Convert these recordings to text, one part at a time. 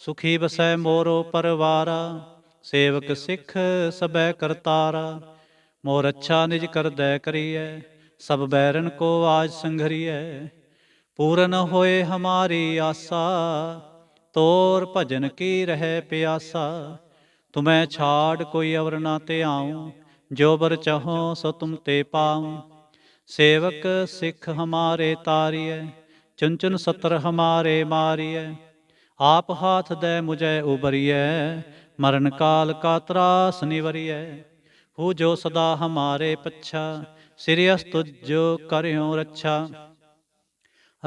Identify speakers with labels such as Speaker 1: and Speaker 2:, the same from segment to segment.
Speaker 1: ਸੁਖੀ ਬਸੈ ਮੋਰੋ ਪਰਵਾਰਾ, ਸੇਵਕ ਸਿੱਖ ਸਬੈ ਕਰਤਾਰਾ। ਮੋਰ ਅੱਛਾ ਨਿਜ ਕਰਦੈ ਕਰੀਐ, ਸਭ ਬੈਰਨ ਕੋ ਆਜ ਸੰਘਰੀਐ। ਪੂਰਨ ਹੋਏ ਹਮਾਰੀ ਆਸਾ, ਤੋਰ ਭਜਨ ਕੀ ਰਹਿ ਪਿਆਸਾ। ਤੁਮੈ ਛਾੜ ਕੋਈ ਅਵਰ ਨਾ ਤੇ ਆਉ, ਜੋ ਬਰ ਚਾਹੋ ਸੋ ਤੁਮ ਤੇ ਪਾਉ। ਸੇਵਕ ਸਿੱਖ ਹਮਾਰੇ ਤਾਰੀਐ, ਚੁਨ ਚੁਨ ਸਤਰ ਹਮਾਰੇ ਮਾਰੀਐ। ਆਪ ਹਾਥ ਦੇ ਮੁਝੈ ਉਬਰੀਐ ਮਰਨ ਕਾਲ ਕਾ ਤਰਾਸ ਨਿਵਰੀਐ। ਹੂ ਜੋ ਸਦਾ ਹਮਾਰੇ ਪੱਛਾ ਸਿਰਿਅਸ ਤੁਜੋ ਕਰਿਓ ਰੱਛਾ।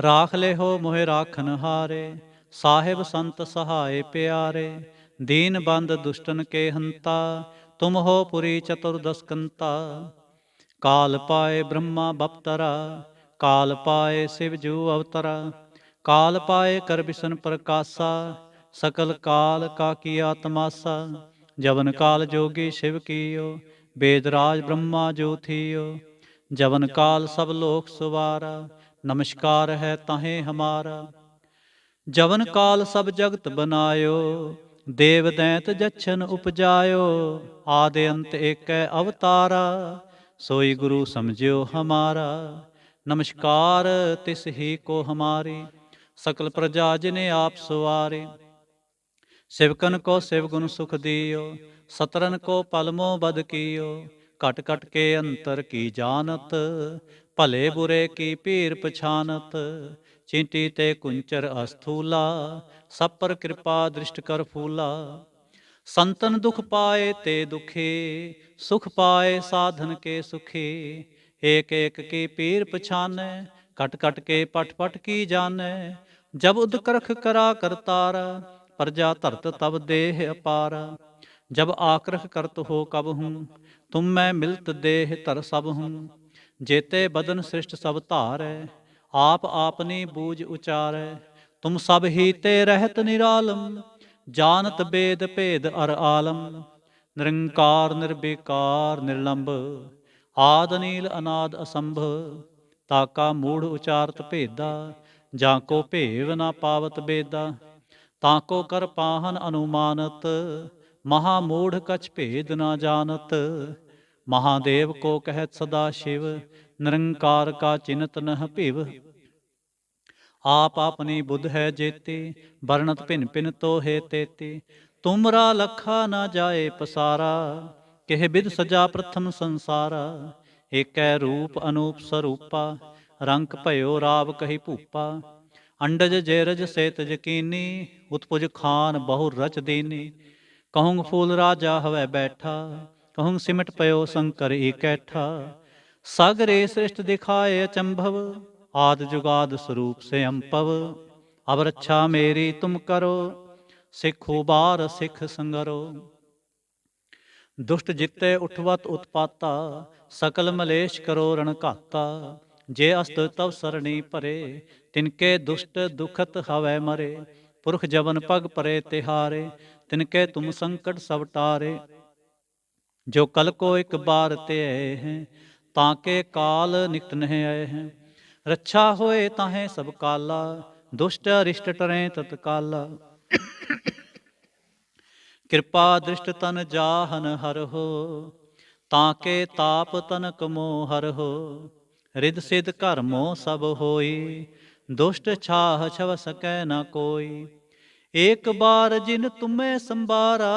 Speaker 1: ਰਾਖ ਲੈ ਹੋ ਮੋਹਿ ਰਾਖਨ ਹਾਰੇ, ਸਾਹਿਬ ਸੰਤ ਸਹਾਏ ਪਿਆਰੇ। ਦੀਨ ਬੰਦ ਦੁਸ਼ਟਨ ਕੇ ਹੰਤਾ, ਤੁਮ ਹੋ ਪੁਰੀ ਚਤੁਰਦਸਕੰਤਾ ਕਾਲ ਪਾਏ ਬ੍ਰਹਮਾ ਬਪਤਰਾ, ਕਾਲ ਪਾਏ ਸਿਵ ਜੂ ਅਵਤਰਾ। ਕਾਲ ਪਾਏ ਕਰ ਬਿਸ਼ਨ ਪ੍ਰਕਾਸ਼ਾ, ਸਕਲ ਕਾਲ ਕਾ ਕੀਆ ਤਮਾਸਾ ਜਵਨ ਕਾਲ ਜੋਗੀ ਸ਼ਿਵ ਕੀਓ, ਬੇਦ ਰਾਜ ਬ੍ਰਹਮਾ ਜੋ ਜਵਨ ਕਾਲ ਸਭ ਲੋਕ ਸੁਵਾਰਾ, ਨਮਸਕਾਰ ਹੈ ਤਾਹੇ ਹਮਾਰਾ। ਜਵਨ ਕਾਲ ਸਭ ਜਗਤ ਬਨਾਇਓ, ਦੇਵ ਦੈਂਤ ਜਛਨ ਉਪਜਾਇਓ, ਆਦਿ ਅੰਤ ਏਕੈ ਅਵਤਾਰਾ, ਸੋਈ ਗੁਰੂ ਸਮਝਿਓ ਹਮਾਰਾ। ਨਮਸਕਾਰ ਤਿਸ ਹੀ ਕੋ ਹਮਾਰੀ। ਸਕਲ ਪ੍ਰਜਾ ਜਿਨੇ ਆਪ ਸਵਾਰੇ ਸਿਵਕਨ ਕੋ ਸਿਵ ਗੁਣ ਸੁਖ ਦਿਓ ਸਤਰਨ ਕੋ ਪਲਮੋ ਬਦ ਕੀਓ ਘਟ ਘਟ ਕੇ ਅੰਤਰ ਕੀ ਜਾਣਤ ਭਲੇ ਬੁਰੇ ਕੀ ਭੀਰ ਪਛਾਨਤ ਚਿੰਟੀ ਤੇ ਕੁੰਚਰ ਅਸਥੂਲਾ ਸਭ ਪਰ ਕਿਰਪਾ ਦ੍ਰਿਸ਼ਟ ਕਰ ਫੂਲਾ ਸੰਤਨ ਦੁਖ ਪਾਏ ਤੇ ਦੁਖੀ ਸੁਖ ਪਾਏ ਸਾਧਨ ਕੇ ਸੁਖੀ ਏਕ ਏਕ ਕੀ ਪੀਰ ਪਛਾਨੈ ਕਟ ਕਟ ਕੇ ਪਟ ਪਟ ਕੀ ਜਾਣੈ ਜਬ ਉਦ ਕਰਖ ਕਰਾ ਕਰਤਾਰਾ, ਪ੍ਰਜਾ ਧਰਤ ਤਬ ਦੇਹ ਅਪਾਰਾ। ਜਬ ਆਕਰਖ ਕਰਤ ਹੋ ਕਬ ਹੂੰ, ਤੁਮ ਮੈਂ ਮਿਲਤ ਦੇਹ ਧਰ ਸਭ ਹੂੰ। ਜੇਤੇ ਬਦਨ ਸ੍ਰਿਸ਼ਟ ਸਭ ਧਾਰੈ, ਆਪ ਆਪਨੀ ਬੂਝ ਉਚਾਰੈ। ਤੁਮ ਸਭ ਹੀ ਤੇ ਰਹਿਤ ਨਿਰਾਲਮ, ਜਾਣਤ ਬੇਦ ਭੇਦ ਅਰ ਆਲਮ। ਨਿਰੰਕਾਰ, ਨਿਰਬੇਕਾਰ ਨਿਰਲੰਭ ਆਦ ਨੀਲ ਅਨਾਦ ਅਸੰਭ ਤਾਕਾ ਮੂੜ ਉਚਾਰਤ ਭੇਦਾ। ਜਾਂ ਕੋ ਭੇਵ ਨਾ ਪਾਵਤ ਬੇਦਾ, ਤਾਂ ਕੋ ਕਰ ਪਾਹਨ ਅਨੁਮਾਨਤ, ਮਹਾ ਮੂੜ ਕਛ ਭੇਦ ਨਾ ਜਾਣਤ। ਮਹਾਦੇਵ ਕੋ ਕਹਿਤ ਸਦਾ ਸ਼ਿਵ, ਨਿਰੰਕਾਰ ਕਾ ਚਿੰਤ ਨਹ ਭਿਵ। ਆਪ ਆਪਣੀ ਬੁੱਧ ਹੈ ਜੇਤੇ, ਵਰਣਤ ਭਿਨ ਭਿਨ ਤੋ ਹੈ ਤੇਤੀ। ਤੁਮਰਾ ਲਖਾ ਨਾ ਜਾਏ ਪਸਾਰਾ, ਕਿਹ ਬਿਦ ਸਜਾ ਪ੍ਰਥਮ ਸੰਸਾਰਾ। ਏਕੈ ਰੂਪ ਅਨੂਪ ਸਰੂਪਾ ਰੰਕ ਭਇਓ, ਰਾਵ ਕਹੀ ਭੂਪਾ। ਅੰਡਜ ਜੇਰਜ ਸੇਤ ਯਕੀਨੀ, ਉਤਪੁਜ ਖਾਨ ਬਹੁ ਰਚ ਦੀਨੀ। ਕਹੂੰ ਫੂਲ ਰਾਜਾ ਹਵੈ ਬੈਠਾ ਕਹੂੰ ਸਿਮਟ ਪਇਓ ਸ਼ੰਕਰ ਏਕੈਠਾ। ਸਾਗਰੇ ਸ੍ਰਿਸ਼ਟ ਦਿਖਾਏ ਅਚੰਭਵ, ਆਦ ਜੁਗਾਦ ਸਰੂਪ ਸੇ ਅੰਪਵ। ਅਬ ਰੱਛਾ ਮੇਰੀ ਤੁਮ ਕਰੋ, ਸਿੱਖੋ ਬਾਰ ਸਿੱਖ ਸੰਗਰੋ। ਦੁਸ਼ਟ ਜਿੱਤੇ ਉਠਵਤ ਉਤਪਾਤਾ, ਸਕਲ ਮਲੇਸ਼ ਕਰੋ ਰਣ ਘਾਤਾ। ਜੇ ਅਸਤ ਤਵ ਸਰਣੀ ਭਰੇ, ਤਿਨਕੇ ਦੁਸ਼ਟ ਦੁਖਤ ਹਵੈ ਮਰੇ। ਪੁਰਖ ਜਵਨ ਪਗ ਪਰੇ ਤਿਹਾਰੇ, ਤਿਨਕੇ ਤੁਮ ਸੰਕਟ ਸਭ ਟਾਰੇ। ਜੋ ਕਲ ਕੋ ਇੱਕ ਬਾਰ ਤੇ ਆਏ ਹੈ ਤਾਂ ਕੇ ਕਾਲ ਨਿਕਟ ਨਹਿ ਆਏ। ਹੈ ਰੱਛਾ ਹੋਏ ਤਾਹੇ ਸਭ ਕਾਲਾ, ਦੁਸ਼ਟ ਅਰਿਸ਼ਟ ਟਰੇ ਤਤਕਾਲਾ ਕਿਰਪਾ ਦ੍ਰਿਸ਼ਟ ਤਨ ਜਾਹਨ ਹਰ ਹੋ ਤਾਂ ਕੇ ਤਾਪ ਤਨਕ ਮੋ ਹਰ ਹੋ ਰਿਦ ਸਿਧ ਘਰ ਮੋ ਸਭ ਹੋਈ, ਦੁਸ਼ਟ ਛਾਹ ਛਵ ਸਕੈ ਨਾ ਕੋਈ। ਏਕ ਬਾਰ ਜਿਨ ਤੁਮੇ ਸੰਬਾਰਾ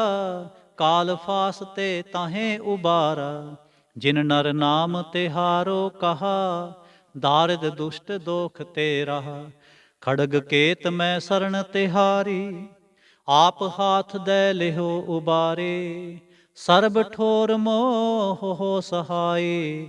Speaker 1: ਕਾਲ ਫਾਸ ਤੇ ਤਾਹੇ ਉਬਾਰਾ। ਜਿਨ ਨਰ ਨਾਮ ਤੇ ਹਾਰੋ ਕਹਾ, ਦਾਰਿਦ ਦੁਸ਼ਟ ਦੋਖ ਤੇ ਰਹਾ ਖੜਗ ਕੇਤ ਮੈਂ ਸਰਣ ਤਿਹਾਰੀ, ਆਪ ਹਾਥ ਦੇ ਲਿਹੋ ਉਬਾਰੇ। ਸਰਬ ਠੋਰ ਮੋਹ ਹੋ ਸਹਾਈ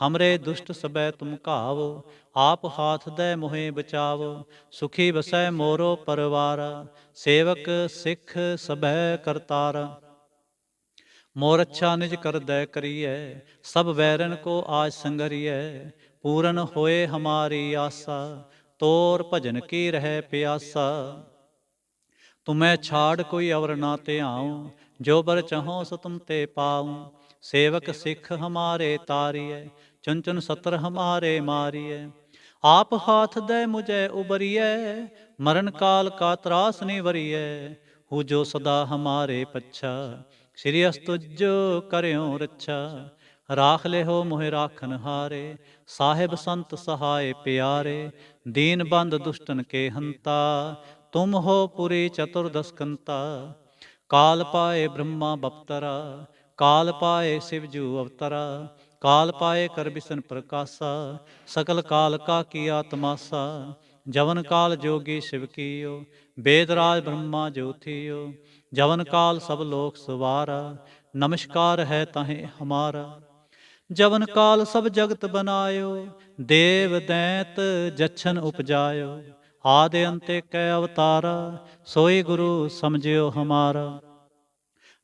Speaker 1: ਹਮਰੇ ਦੁਸ਼ਟ ਸਬੈ ਤੁਮ ਘਾਵੋ ਆਪ ਹਾਥ ਦੈ ਮੋਹਿ ਬਚਾਵੋ ਸੁਖੀ ਵਸੈ ਮੋਰੋ ਪਰਵਾਰ ਸੇਵਕ ਸਿੱਖ ਸਬੈ ਕਰਤਾਰ ਮੋਰ ਅੱਛਾ ਨਿਜ ਕਰਦੈ ਕਰੀਐ ਸਭ ਵੈਰਨ ਕੋ ਆਜ ਸੰਗਰੀਐ ਪੂਰਨ ਹੋਏ ਹਮਾਰੀ ਆਸਾ ਤੋਰ ਭਜਨ ਕੀ ਰਹਿ ਪਿਆਸਾ ਤੁਮੈ ਛਾੜ ਕੋਈ ਅਵਰ ਨਾ ਤੇ ਆਉ ਜੋ ਬਰ ਚਹੋ ਸੋ ਤੁਮ ਤੇ ਪਾਉ ਸੇਵਕ ਸਿੱਖ ਹਮਾਰੇ ਤਾਰੀਐ ਚੁਨ ਚੁਨ ਸਤਰ ਹਮਾਰੇ ਮਾਰੀਐ। ਆਪ ਹਾਥ ਦੇ ਮੁਝੈ ਉਬਰੀਐ, ਮਰਨ ਕਾਲ ਕਾ ਤਰਾਸ ਨੀ ਵਰੀਐ ਹੂ ਜੋ ਸਦਾ ਹਮਾਰੇ ਪੱਛਾ, ਸ੍ਰੀ ਅਸਤੁਜੋ ਕਰਿਓ ਰੱਛਾ। ਰਾਖ ਲਿਓ ਮੋਹਿ ਰਾਖਨ ਹਾਰੇ, ਸਾਹਿਬ ਸੰਤ ਸਹਾਏ ਪਿਆਰੇ। ਦੀਨ ਬੰਦ ਦੁਸ਼ਟਨ ਕੇ ਹੰਤਾ, ਤੁਮ ਹੋ ਪੁਰੀ ਚਤੁਰਦਸਕੰਤਾ। ਕਾਲ ਪਾਏ ਬ੍ਰਹਮਾ ਬਪਤਰਾ ਕਾਲ ਪਾਏ ਸਿਵ ਜੂ ਅਵਤਰਾ, ਕਾਲ ਪਾਏ ਕਰ ਬਿਸਨ ਪ੍ਰਕਾਸ਼ਾ, ਸਕਲ ਕਾਲ ਕਾ ਕੀਆ ਤਮਾਸਾ ਜਵਨ ਕਾਲ ਜੋਗੀ ਸ਼ਿਵ ਕੀਓ, ਬੇਦ ਰਾਜ ਬ੍ਰਹਮਾ ਜੋਥੀਓ, ਜਵਨ ਕਾਲ ਸਭ ਲੋਕ ਸਵਾਰਾ, ਨਮਸਕਾਰ ਹੈ ਤਾਹੇ ਹਮਾਰਾ। ਜਵਨ ਕਾਲ ਸਭ ਜਗਤ ਬਨਾਇਓ, ਦੇਵ ਦੈਂਤ ਜਛਨ ਉਪਜਾਇਓ, ਆਦਿ ਅੰਤੇ ਕੈ ਅਵਤਾਰਾ, ਸੋਈ ਗੁਰੂ ਸਮਝਿਓ ਹਮਾਰਾ।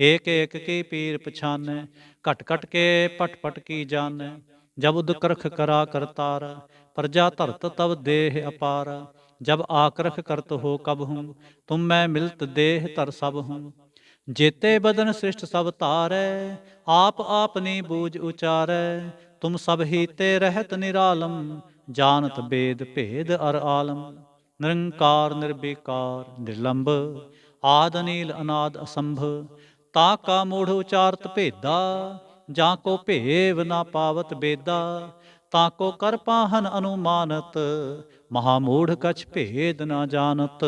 Speaker 1: ਏਕ ਏਕ ਕੀ ਪੀਰ ਪਛਾਨੈ, ਘਟ ਘਟ ਕੇ ਪਟ ਪਟ ਕੀ ਜਾਣੈ। ਜਬ ਉਦ ਕਰਾ ਕਰਤਾਰ ਪ੍ਰਜਾ ਧਰਤ ਤਬ ਦੇਹ ਅਪਾਰ। ਜਬ ਆਕਰਖ ਕਰਤ ਹੋ ਕਬ ਹੂੰ, ਤੁਮ ਮੈਂ ਮਿਲਤ ਦੇਹ ਧਰ ਸਭ ਹੂੰ। ਜੇਤੇ ਬਦਨ ਸ੍ਰਿਸ਼ਟ ਸਭ ਧਾਰੈ, ਆਪ ਆਪਨੀ ਬੂਝ ਉਚਾਰੈ। ਤੁਮ ਸਭ ਹੀ ਤੇ ਰਹਿਤ ਨਿਰਾਲਮ, ਜਾਣਤ ਬੇਦ ਭੇਦ ਅਰ ਆਲਮ। ਨਿਰੰਕਾਰ ਨਿਰਬੇਕਾਰ ਨਿਰਲੰਭ ਆਦ ਅਨੀਲ ਅਨਾਦ ਅਸੰਭ। ਤਾਂ ਕਾ ਮੂੜ ਉਚਾਰਤ ਭੇਦਾ, ਜਾਂ ਕੋ ਭੇਵ ਨਾ ਪਾਵਤ ਬੇਦਾ, ਤਾਂ ਕੋ ਕਰ ਪਾਹਨ ਅਨੁਮਾਨਤ, ਮਹਾ ਮੂੜ ਕਛ ਭੇਦ ਨਾ ਜਾਣਤ।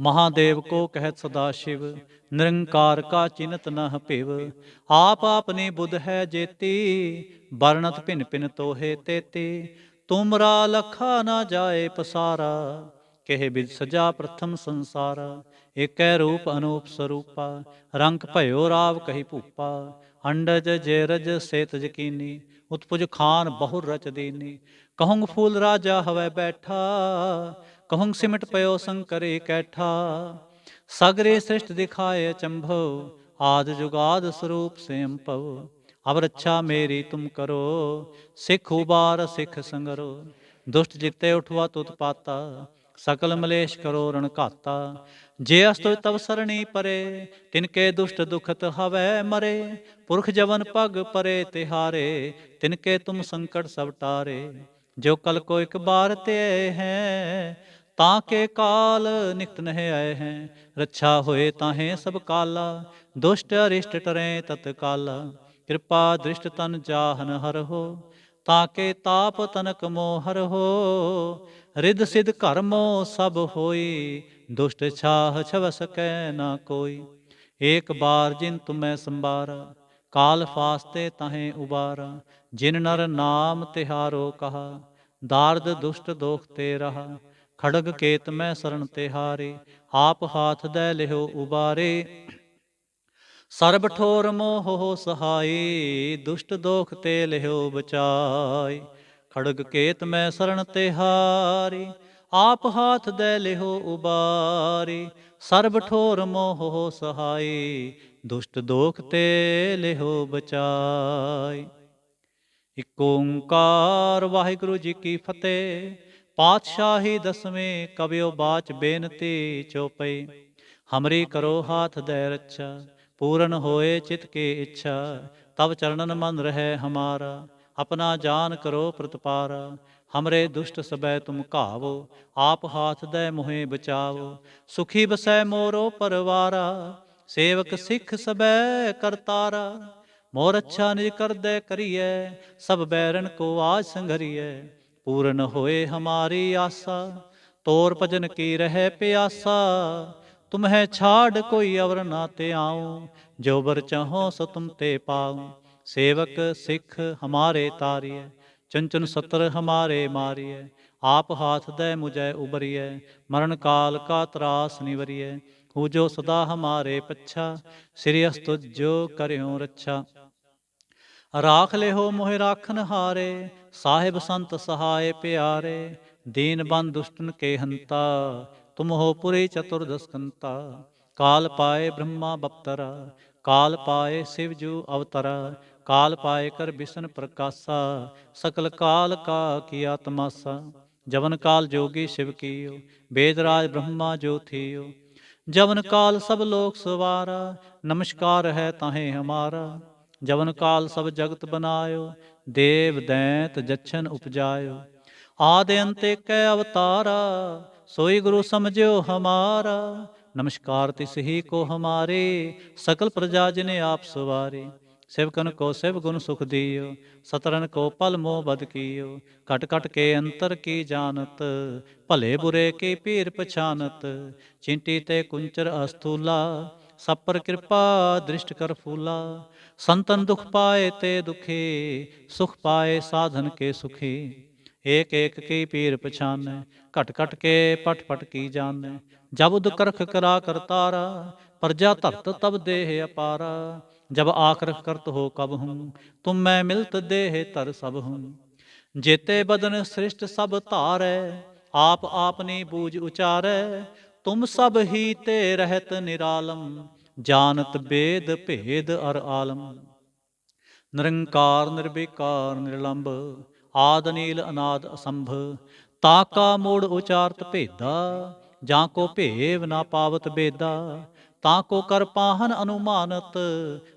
Speaker 1: ਮਹਾਦੇਵ ਕੋ ਕਹਿਤ ਸਦਾ ਸ਼ਿਵ, ਨਿਰੰਕਾਰ ਕਾ ਚਿਨਤ ਨਹ ਭਿਵ, ਆਪ ਆਪਨੀ ਬੁੱਧ ਹੈ ਜੇਤੀ, ਵਰਣਤ ਭਿਨ ਭਿਨ ਤੋਹੇ ਤੇਤੀ, ਤੁਮਰਾ ਲਖਾ ਨਾ ਜਾਏ ਪਸਾਰਾ ਕਹਿ ਬਿਦ ਸਜਾ ਪ੍ਰਥਮ ਸੰਸਾਰਾ। ਏਕੈ ਰੂਪ ਅਨੂਪ ਸਰੂਪਾ, ਰੰਗ ਭਇਓ ਰਾਵ ਕਹੀ ਭੂਪਾ। ਅੰਡਜ ਜੇ ਰਜ ਸੇਤ ਜਕੀਨੀ, ਉਤਪੁਜ ਖਾਨ ਬਹੁ ਰਚ ਦੀਨੀ। ਕਹੂੰ ਫੂਲ ਰਾਜਾ ਹਵੈ ਬੈਠਾ ਕਹੂੰ ਸਿਮਟ ਪਇਓ ਸੰਕਰੇ ਕੈਠਾ ਸਗਰੇ ਸ੍ਰਿਸ਼ਟ ਦਿਖਾਏ ਚੰਭਵ, ਆਦ ਜੁਗਾਦ ਸਰੂਪ ਸੇਮ ਭਵ ਅਬ ਰੱਛਾ ਮੇਰੀ ਤੁਮ ਕਰੋ, ਸਿੱਖ ਉਬਾਰ ਸਿੱਖ ਸੰਗਰੋ। ਦੁਸ਼ਟ ਜਿਤੇ ਉਠਵਾ ਤੁਤ ਪਾਤਾ ਸਕਲ ਮਲੇਸ਼ ਕਰੋ ਰਣ ਘਾਤਾ। ਜੇ ਅਸਤੋ ਤਵ ਸਰਣੀ ਪਰੇ ਤਿਨਕੇ ਦੁਸ਼ਟ ਦੁਖਤ ਹਵੈ ਮਰੇ। ਪੁਰਖ ਜਵਨ ਪਗ ਪਰੇ ਤਿਹਾਰੇ ਤਿਨਕੇ ਤੁਮ ਸੰਕਟ ਸਭ ਟਾਰੇ। ਜੋ ਕਲ ਕੋ ਇੱਕ ਬਾਰ ਤੇ ਹੈ, ਤਾਂ ਕੇ ਕਾਲ ਨਿਕਟ ਨਹਿ ਆਏ ਹੈ। ਰੱਛਾ ਹੋਏ ਤਾਹੇ ਸਭ ਕਾਲਾ, ਦੁਸ਼ਟ ਅਰਿਸ਼ਟ ਟਰੇ ਤਤ ਕਾਲਾ। ਕਿਰਪਾ ਦ੍ਰਿਸ਼ਟ ਤਨ ਜਾਹਨ ਹਰ ਹੋ, ਤਾਂ ਕੇ ਤਾਪ ਤਨਕ ਮੋਹਰ ਹੋ। ਰਿਧ ਸਿਧ ਘਰਮੋ ਸਭ ਹੋਈ, ਦੁਸ਼ਟ ਛਾਹ ਛਵ ਸਕੈ ਨਾ ਕੋਈ। ਏਕ ਬਾਰ ਜਿਨ ਤੁਮੈ ਸੰਬਾਰਾ ਕਾਲ ਫਾਸਤੇ ਤਹੇ ਉਬਾਰਾ। ਜਿਨ ਨਰ ਨਾਮ ਤਿਹਾਰੋ ਕਹਾ, ਦਾਰਦ ਦੁਸ਼ਟ ਦੋਖ ਤੇ ਰਹਾ। ਖੜਗ ਕੇਤ ਮੈਂ ਸਰਣ ਤਿਹਾਰੇ, ਆਪ ਹਾਥ ਦੇ ਲਿਓ ਉਬਾਰੇ। ਸਰਬ ਠੋਰ ਮੋਹ ਹੋ ਸਹਾਈ, ਦੁਸ਼ਟ ਦੋਖ ਤੇ ਲਿਓ ਬਚਾਈ। ਖੜਗ ਕੇਤ ਮੈਂ ਸਰਣ ਤਿਹਾਰੀ ਆਪ ਹਾਥ ਦੇ ਲਿਹੋ ਉਬਾਰੀ, ਸਰਬ ਠੋਰ ਮੋਹ ਹੋ ਸਹਾਈ, ਦੁਸ਼ਟ ਦੋਖ ਤੇ ਲਿਹੋ ਬਚਾਈ। ਇਕ ਓੰਕਾਰ ਵਾਹਿਗੁਰੂ ਜੀ ਕੀ ਫਤਿਹ, ਪਾਤਸ਼ਾਹੀ ਦਸਵੇਂ ਕਬਿਓ ਬਾਚ ਬੇਨਤੀ ਚੋਪਈ, ਹਮਰੀ ਕਰੋ ਹਾਥ ਦੇ ਰੱਛਾ, ਪੂਰਨ ਹੋਏ ਚਿਤ ਕੀ ਇੱਛਾ ਤਬ ਚਰਨਨ ਮਨ ਰਹਿ ਹਮਾਰਾ। ਆਪਣਾ ਜਾਨ ਕਰੋ ਪ੍ਰਤਪਾਰਾ, ਹਮਰੇ ਦੁਸ਼ਟ ਸਬੈ ਤੁਮ ਘਾਵੋ, ਆਪ ਹਾਥ ਦੇ ਮੋਹਿ ਬਚਾਵੋ, ਸੁਖੀ ਬਸੈ ਮੋਰੋ ਪਰਵਾਰਾ, ਸੇਵਕ ਸਿੱਖ ਸਬੈ ਕਰਤਾਰਾ ਮੋਰ ਅੱਛਾ ਨਿਜ ਕਰਦੈ ਕਰੀਐ, ਸਭ ਬੈਰਨ ਕੋ ਆਜ ਸੰਘਰੀਐ, ਪੂਰਨ ਹੋਏ ਹਮਾਰੀ ਆਸਾ, ਤੋਰ ਭਜਨ ਕੀ ਰਹਿ ਪਿਆਸਾ, ਤੁਮਹਿ ਛਾੜ ਕੋਈ ਅਵਰ ਨਾ ਤੇ ਆਉ, ਜੋ ਬਰ ਚਾਹੋ ਸੋ ਤੁਮ ਤੇ ਪਾਉ। ਸੇਵਕ ਸਿੱਖ ਹਮਾਰੇ ਤਾਰੀਐ, ਚੰਚਨ ਸਤਰ ਹਮਾਰੇ ਮਾਰੀਐ, ਆਪ ਹਾਥ ਦੈ ਮੁਝੈ ਉਬਰੀਐ ਮਰਨ ਕਾਲ ਕਾ ਤਰਾਸ ਨਿਵਰੀਐ, ਹੂ ਜੋ ਸਦਾ ਹਮਾਰੇ ਪੱਛਾ, ਸ੍ਰੀ ਅਸਤੁ ਜੋ ਕਰਿਓ ਰੱਛਾ। ਰਾਖ ਲਿਓ ਮੋਹਿ ਰਾਖਨ ਹਾਰੇ, ਸਾਹਿਬ ਸੰਤ ਸਹਾਏ ਪਿਆਰੇ, ਦੀਨ ਬੰਦ ਦੁਸ਼ਟਨ ਕੇ ਹੰਤਾ ਤੁਮ ਹੋ ਪੁਰੇ ਚਤੁਰਦਸਕੰਤਾ। ਕਾਲ ਪਾਏ ਬ੍ਰਹਮਾ ਬਪਤਰਾ, ਕਾਲ ਪਾਏ ਸਿਵ ਜੂ ਅਵਤਰਾ, ਕਾਲ ਪਾਏ ਕਰ ਬਿਸ਼ਨ ਪ੍ਰਕਾਸ਼ਾ, ਸਕਲ ਕਾਲ ਕਾ ਕੀਆ ਤਮਾਸਾ। ਜਵਨ ਕਾਲ ਜੋਗੀ ਸ਼ਿਵ ਕੀਓ ਬੇਦਰਾਜ ਬ੍ਰਹਮਾ ਜੋ ਥੀਓ। ਜਵਨ ਕਾਲ ਸਭ ਲੋਕ ਸਵਾਰਾ, ਨਮਸਕਾਰ ਹੈ ਤਾਹੇ ਹਮਾਰਾ। ਜਵਨ ਕਾਲ ਸਭ ਜਗਤ ਬਨਾਇਓ, ਦੇਵ ਦੈਂਤ ਜਛਨ ਉਪਜਾਇਓ। ਆਦਿ ਅੰਤੇ ਕੈ ਅਵਤਾਰਾ, ਸੋਈ ਗੁਰੂ ਸਮਝਿਓ ਹਮਾਰਾ। ਨਮਸਕਾਰ ਤਿਸ ਕੋ ਹਮਾਰੇ, ਸਕਲ ਪ੍ਰਜਾ ਜਿਨੇ ਆਪ ਸਵਾਰੇ। ਸਿਵਕਨ ਕੋ ਸਿਵ ਗੁਣ ਸੁਖ ਦਿਓ ਸਤਰਨ ਕੋ ਪਲ ਮੋਹ ਬਦ ਕੀਓ। ਕਟ ਕਟ ਕੇ ਅੰਤਰ ਕੀ ਜਾਣਤ, ਭਲੇ ਬੁਰੇ ਕੀ ਪੀਰ ਪਛਾਨਤ। ਚਿੰਟੀ ਤੇ ਕੁੰਚਰ ਅਸਥੂਲਾ, ਸਭ ਪਰ ਕਿਰਪਾ ਦ੍ਰਿਸ਼ਟ ਕਰ ਫੂਲਾ। ਸੰਤਨ ਦੁਖ ਪਾਏ ਤੇ ਦੁਖੀ, ਸੁਖ ਪਾਏ ਸਾਧਨ ਕੇ ਸੁਖੀ। ਏਕ ਏਕ ਕੀ ਪੀਰ ਪਛਾਨੈ ਘਟ ਘਟ ਕੇ ਪਟ ਪਟ ਕੀ ਜਾਣੈ। ਜਬ ਉਦ ਕਰਖ ਕਰਾ ਕਰਤਾਰਾ ਪ੍ਰਜਾ ਧਰਤ ਤਬ ਦੇਹ ਅਪਾਰਾ। ਜਬ ਆਖਰਖ ਕਰਤ ਹੋ ਕਬ ਹੂੰ, ਤੁਮ ਮੈਂ ਮਿਲਤ ਦੇਹ ਤਰ ਸਭ ਹੂੰ। ਜੇਤੇ ਬਦਨ ਸ੍ਰਿਸ਼ਟ ਸਭ ਧਾਰੈ, ਆਪ ਆਪਨੀ ਬੂਝ ਉਚਾਰੈ। ਤੁਮ ਸਭ ਹੀ ਤੇ ਰਹਿਤ ਨਿਰਾਲਮ, ਜਾਣਤ ਬੇਦ ਭੇਦ ਅਰ ਆਲਮ। ਨਿਰੰਕਾਰ, ਨਿਰਵਿਕਾਰ ਨਿਰਲੰਭ ਆਦ ਨੀਲ ਅਨਾਦ ਅਸੰਭ, ਤਾ ਕਾ ਮੋੜ ਉਚਾਰਤ ਭੇਦਾ, ਜਾਂ ਕੋ ਭੇਵ ਨਾ ਪਾਵਤ ਬੇਦਾ, ਤਾਂ ਕੋ ਕਰ ਪਾਹਨ ਅਨੁਮਾਨਤ,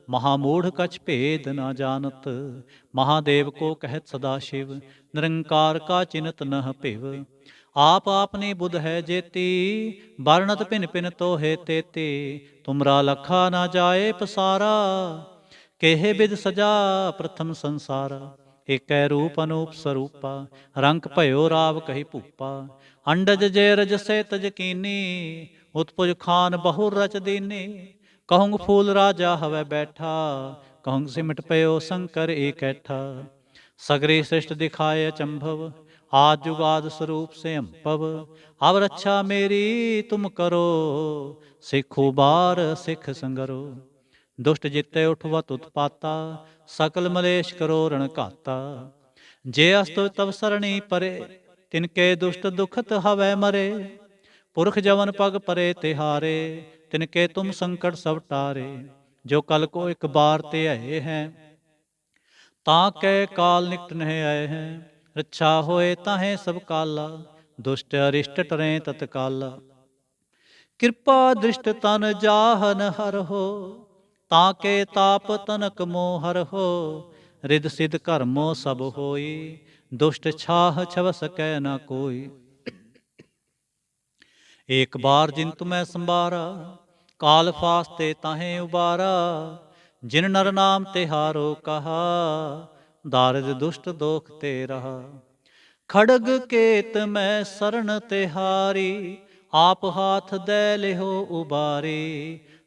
Speaker 1: ਮਹਾ ਮੂੜ ਕਛ ਭੇਦ ਨਾ ਜਾਣਤ, ਮਹਾਦੇਵ ਕੋ ਕਹਿਤ ਸਦਾ ਸ਼ਿਵ, ਨਿਰੰਕਾਰ ਕਾ ਚਿਨਤ ਨਹ ਭਿਵ। ਆਪ ਆਪਨੀ ਬੁਧ ਹੈ ਜੇਤੀ, ਵਰਣਤ ਭਿਨ ਭਿਨ ਤੋਹੇ ਤੇਤੀ, ਤੁਮਰਾ ਲਖਾ ਨਾ ਜਾਏ ਪਸਾਰਾ, ਕੇਹ ਬਿਦ ਸਜਾ ਪ੍ਰਥਮ ਸੰਸਾਰਾ। ਏਕੈ ਰੂਪ ਅਨੂਪ ਸਰੂਪਾ, ਰੰਗ ਭਇਓ ਰਾਵ ਕਹੀ ਭੂਪਾ। ਅੰਡਜ ਜੇ ਰਜ ਸੇ ਤਜ ਕੀਨੀ, ਉਤਪੁਜ ਖਾਨ ਬਹੁ ਰਚ ਦੀਨੀ। ਕਹੂੰ ਫੂਲ ਰਾਜਾ ਹਵੇ ਬੈਠਾ ਕਹੂੰ ਸਿਮਟ ਪਇਓ ਸ਼ੰਕਰ ਏਕੈਠਾ ਸਗਰੇ ਸ੍ਰਿਸ਼ਟ ਦਿਖਾਏ ਅਚੰਭਵ, ਆਦ ਜੁਗਾਦ ਸਰੂਪ ਸੇ ਅੰਪਵ। ਅਵ ਰੱਛਾ ਮੇਰੀ ਤੁਮ ਕਰੋ, ਸਿੱਖੋ ਬਾਰ ਸਿੱਖ ਸੰਗਰੋ। ਦੁਸ਼ਟ ਜਿੱਤੇ ਉਠਵਤ ਉਤਪਾਤਾ, ਸਕਲ ਮਲੇਸ਼ ਕਰੋ ਰਣ ਘਾਤਾ। ਜੇ ਅਸਤੁ ਤਵ ਸਰਣੀ ਪਰੇ ਤਿਨਕੇ ਦੁਸ਼ਟ ਦੁਖਤ ਹਵੈ ਮਰੇ। ਪੁਰਖ ਜਵਨ ਪਗ ਪਰੇ ਤਿਹਾਰੇ ਤਿਨਕੇ ਤੁਮ ਸੰਕਟ ਸਭ ਟਾਰੇ। ਜੋ ਕਲ ਕੋ ਇੱਕ ਬਾਰ ਤੇ ਆਏ ਹੈ, ਤਾਂ ਕੈ ਕਾਲ ਨਿਕਟ ਨਹਿ ਆਏ ਹੈ। ਰੱਛਾ ਹੋਏ ਤਾਹੇ ਸਭ ਕਾਲਾ, ਦੁਸ਼ਟ ਅਰਿਸ਼ਟ ਟਰੇ ਤਤਕਾਲਾ। ਕਿਰਪਾ ਦ੍ਰਿਸ਼ਟ ਤਨ ਜਾਹਨ ਹਰ ਹੋ ਤਾਂ ਕੇ ਤਾਪ ਤਨਕ ਮੋਹ ਹਰ ਹੋ ਰਿਦ ਸਿਧ ਕਰਮੋ ਸਭ ਹੋਈ, ਦੁਸ਼ਟ ਛਾਹ ਛਵ ਸਕੈ ਨਾ ਕੋਈ। ਏਕ ਬਾਰ ਜਿਨ ਤੁਮੈ ਸੰਭਾਰਾ, ਕਾਲ ਫਾਸਤੇ ਤਾਹੇ ਉਬਾਰਾ, ਜਿਨ ਨਰ ਨਾਮ ਤੇ ਹਾਰੋ ਕਹਾ ਦਾਰਦ ਦੁਸ਼ਟ ਦੋਖ ਤੇ ਰਹਾ। ਖੜਗ ਕੇਤ ਮੈਂ ਸਰਣ ਤੇ ਹਾਰੀ, ਆਪ ਹਾਥ ਦੇ ਲਿਓ ਉਬਾਰੀ